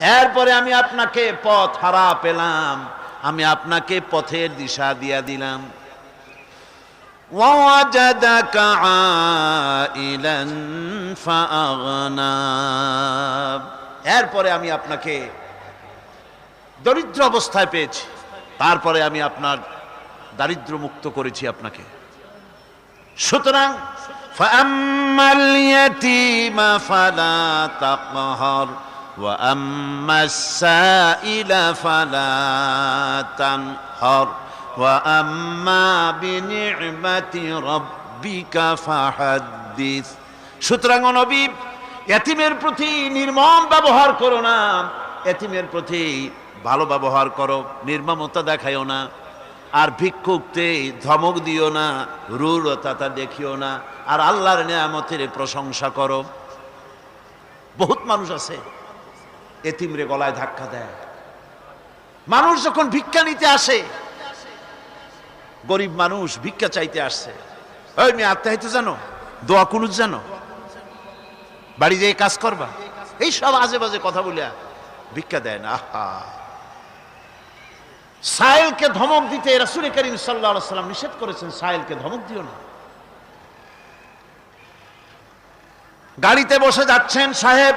এরপরে আমি আপনাকে পথ হারা পেলাম আমি আপনাকে পথের দিশা দিয়া দিলাম ووجدك عائلا فأغنى এরপরে আমি আপনাকে দরিদ্র অবস্থায় পেয়েছি তারপরে আমি আপনার দারিদ্র মুক্ত করেছি আপনাকে সুতরাং فأما اليتيم فلا تقهر وأما السائل فلا تنهر وأما بنعمة ربك فحدث সুতরাং ও নবী এতিমের প্রতি নির্মম ব্যবহার করো না এতিমের প্রতি ভালো ব্যবহার করো নির্মমতা দেখায়ও না আর ভিক্ষুকতে ধমক দিও না রূঢ়তা তা দেখিও না আর আল্লাহর নেয়ামতের প্রশংসা করো বহুত মানুষ আছে এতিমরে গলায় ধাক্কা দেয়। মানুষ যখন ভিক্ষা নিতে আসে, গরিব মানুষ ভিক্ষা চাইতে আসছে। ওই মেয়ে আত্মাহিত জানো? দোয়া কুনুজ জানো? বাড়ি যেয়ে কাজ করবা? এই সব আজে বাজে কথা বলিয়া ভিক্ষা দেয় না। আহা! সাহেলকে ধমক দিতে রাসুল করিম সাল্লাহ সাল্লাম নিষেধ করেছেন সাহেলকে ধমক দিও না। গাড়িতে বসে যাচ্ছেন সাহেব